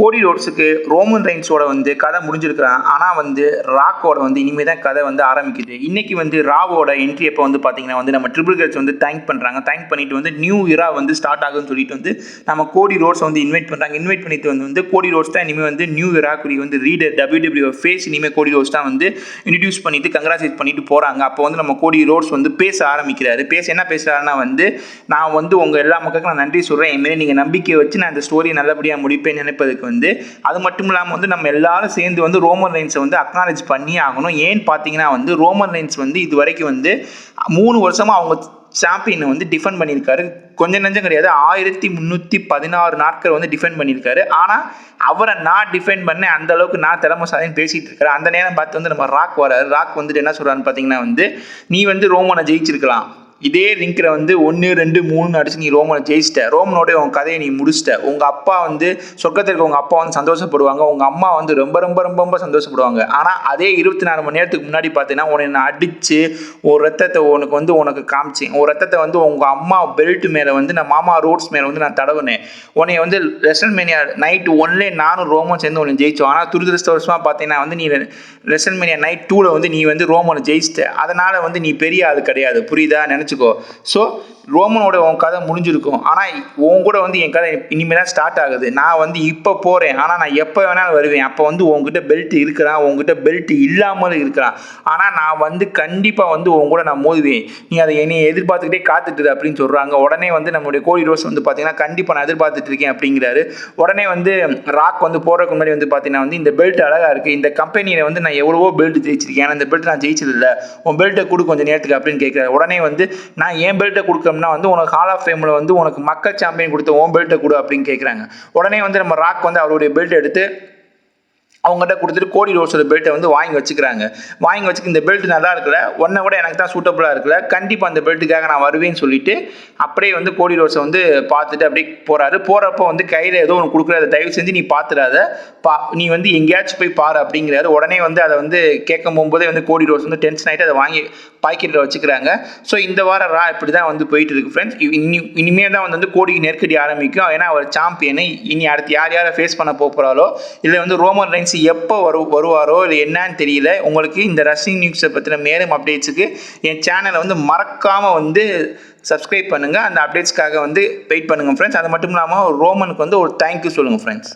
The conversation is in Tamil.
கோடி ரோட்ஸுக்கு ரோமன் ரைன்ஸோட வந்து கதை முடிஞ்சிருக்கிறான். ஆனால் வந்து ராக்கோட வந்து இனிமேல் தான் கதை வந்து ஆரம்பிக்குது. இன்றைக்கி வந்து ராவோட என்ட்ரி அப்போ வந்து பார்த்தீங்கன்னா வந்து நம்ம ட்ரிபிள் கட்ஸ் வந்து தேங்க் பண்ணுறாங்க தேங்க் பண்ணிட்டு வந்து நியூ இயரா வந்து ஸ்டார்ட் ஆகுதுன்னு சொல்லிட்டு வந்து நம்ம கோடி ரோட்ஸ் வந்து இன்வைட் பண்ணுறாங்க இன்வைட் பண்ணிட்டு வந்து வந்து கோடி ரோட்ஸ் தான் இனிமேல் வந்து நியூ இயராக்குடி வந்து ரீடர் டபிள்யூ ஃபேஸ் இனிமேல் கோடி ரோட்ஸ் தான் வந்து இன்ட்ரடியூஸ் பண்ணிட்டு கங்க்ராச்சுலேட் பண்ணிட்டு போகிறாங்க அப்போ வந்து நம்ம கோடி ரோட்ஸ் வந்து பேச ஆரம்பிக்கிறாரு. பேச என்ன பேசுகிறாருன்னா வந்து நான் வந்து உங்கள் எல்லா மக்களுக்கும் நான் நன்றி சொல்கிறேன் என் நீங்கள் நம்பிக்கை வச்சு நான் இந்த ஸ்டோரியை நல்லபடியாக முடிப்பேன் நினைப்பதுக்கு வந்து அது மட்டும் இல்லாமல் வந்து நம்ம எல்லாரும் சேர்ந்து வந்து ரோமன் லைன்ஸை வந்து அக்னாலேஜ் பண்ணி ஆகணும். ஏன்னு பார்த்தீங்கன்னா வந்து ரோமன் லைன்ஸ் வந்து இது வரைக்கும் வந்து மூணு வருஷமாக அவங்க சாம்பியனை வந்து டிஃபெண்ட் பண்ணியிருக்காரு. கொஞ்சம் நஞ்சம் கிடையாது. ஆயிரத்தி முந்நூற்றி பதினாறு நாட்கள் வந்து டிஃபெண்ட் பண்ணியிருக்காரு. ஆனால் அவரை நான் டிஃபெண்ட் பண்ணேன். அந்த அளவுக்கு நான் திறமசாலின்னு பேசிகிட்டு இருக்கிறேன். அந்த நேரம் பார்த்து வந்து நம்ம ராக் வராரு. ராக் வந்துட்டு என்ன சொல்கிறான்னு பார்த்தீங்கன்னா வந்து நீ வந்து ரோமனை ஜெயிச்சிருக்கலாம். இதே ரிங்கில் வந்து ஒன்று ரெண்டு மூணு அடிச்சு நீ ரோமனை ஜெயிச்சிட்ட. ரோமனோட உன் கதையை நீ முடிச்சிட்ட. உங்கள் அப்பா வந்து சொர்க்கத்தில் இருக்க உங்கள் அப்பா வந்து சந்தோஷப்படுவாங்க. உங்கள் அம்மா வந்து ரொம்ப ரொம்ப ரொம்ப ரொம்ப சந்தோஷப்படுவாங்க. ஆனால் அதே இருபத்தி நாலு மணி நேரத்துக்கு முன்னாடி பார்த்தீங்கன்னா உன்னை நான் அடித்து ஒரு ரத்தத்தை உனக்கு வந்து உனக்கு காமிச்சேன். ஒரு ரத்தத்தை வந்து உங்கள் அம்மா பெல்ட் மேலே வந்து நான் மாமா ரோட்ஸ் மேலே வந்து நான் தடவுனேன். உன்னை வந்து ரெசல் மேனியா நைட் ஒன்லே நானும் ரோமன் சேர்ந்து உன்னை ஜெயிச்சோம். ஆனால் துரதிருஷ்டவசமாக பார்த்தீங்கன்னா வந்து நீ ரெசல் மேனியா நைட் டூவில் வந்து நீ வந்து ரோமனை ஜெயிச்சிட்ட. அதனால் வந்து நீ பெரிய ஆள் கிடையாது. புரியுதா? நினச்சிக்கோ. ஸோ ரோமனோட உன் கதை முடிஞ்சிருக்கும். ஆனால் உன் கூட வந்து என் கதை இனிமேல் தான் ஸ்டார்ட் ஆகுது. நான் வந்து இப்போ போகிறேன் ஆனால் நான் எப்போ வேணாலும் வருவேன். அப்போ வந்து உங்ககிட்ட பெல்ட் இருக்கிறான். உங்ககிட்ட பெல்ட் இல்லாமல் இருக்கிறான். ஆனால் நான் வந்து கண்டிப்பாக வந்து உன் கூட நான் மோதுவேன். நீ அதை என்னை எதிர்பார்த்துக்கிட்டே காத்துட்டு அப்படின்னு சொல்கிறாங்க உடனே வந்து நம்மளுடைய கோடி ரோஸ் வந்து பார்த்தீங்கன்னா கண்டிப்பாக நான் எதிர்பார்த்துட்டு இருக்கேன் அப்படிங்கிறாரு. உடனே வந்து ராக் வந்து போகிறதுக்கு முன்னாடி வந்து பார்த்தீங்கன்னா வந்து இந்த பெல்ட் அழகாக இருக்குது இந்த கம்பெனியில் வந்து நான் எவ்வளவோ பெல்ட் ஜெயிச்சிருக்கேன். ஆனால் இந்த பெல்ட் நான் ஜெயிச்சதில்லை. உன் பெல்ட்டை கொடு கொஞ்சம் நேரத்துக்கு அப்படின்னு கேட்குறாரு உடனே வந்து நான் ஏன் பெல்ட்டை கொடுக்கணும்னா வந்து உனக்கு ஹால் ஆஃப் ஃபேமில் வந்து உனக்கு மக்கள் சாம்பியன் கொடுத்த உன் பெல்ட்டை கொடு அப்படின்னு கேட்குறாங்க உடனே வந்து நம்ம ராக் வந்து அவருடைய பெல்ட் எடுத்து அவங்ககிட்ட கொடுத்துட்டு கோடி ரோஸோட பெல்ட்டை வந்து வாங்கி வச்சுக்கிறாங்க. வாங்கி வச்சுக்க இந்த பெல்ட் நல்லா இருக்கல ஒன்றை விட எனக்கு தான் சூட்டபுளாக இருக்கல கண்டிப்பாக அந்த பெல்ட்டுக்காக நான் வருவேன்னு சொல்லிட்டு அப்படியே வந்து கோடி ரோஸை வந்து பார்த்துட்டு அப்படியே போகிறாரு போகிறப்போ வந்து கையில் ஏதோ ஒன்று கொடுக்குறாரு. தயவு செஞ்சு நீ பார்த்துடாத பா நீ வந்து எங்கேயாச்சும் போய் பாரு அப்படிங்கிறாரு. உடனே வந்து அதை வந்து கேட்கும் போகும்போதே வந்து கோடி ரோஸ் வந்து டென்ஷன் ஆகிட்டு அதை வாங்கி பாக்கெட்டில் வச்சுக்கிறாங்க. ஸோ இந்த வாரம் ரா இப்படி தான் வந்து போயிட்டு இருக்கு ஃப்ரெண்ட்ஸ் இனி இனிமேல் தான் வந்து வந்து கோடிக்கு நெருக்கடி ஆரம்பிக்கும். ஏன்னா அவர் சாம்பியனு இனி அடுத்து யார் யாரை ஃபேஸ் பண்ண போகிறாரோ இல்லை வந்து ரோமன் ரைன்ஸ் எப்போ வரு வருவாரோ இல்லை என்னன்னு தெரியல. உங்களுக்கு இந்த ரஷ்யன் நியூஸை பற்றின மேலும் அப்டேட்ஸுக்கு என் சேனலை வந்து மறக்காமல் வந்து சப்ஸ்கிரைப் பண்ணுங்கள் அந்த அப்டேட்ஸ்க்காக வந்து வெயிட் பண்ணுங்கள் ஃப்ரெண்ட்ஸ் அது மட்டும் இல்லாமல் ரோமனுக்கு வந்து ஒரு தேங்க்யூ சொல்லுங்கள் ஃப்ரெண்ட்ஸ்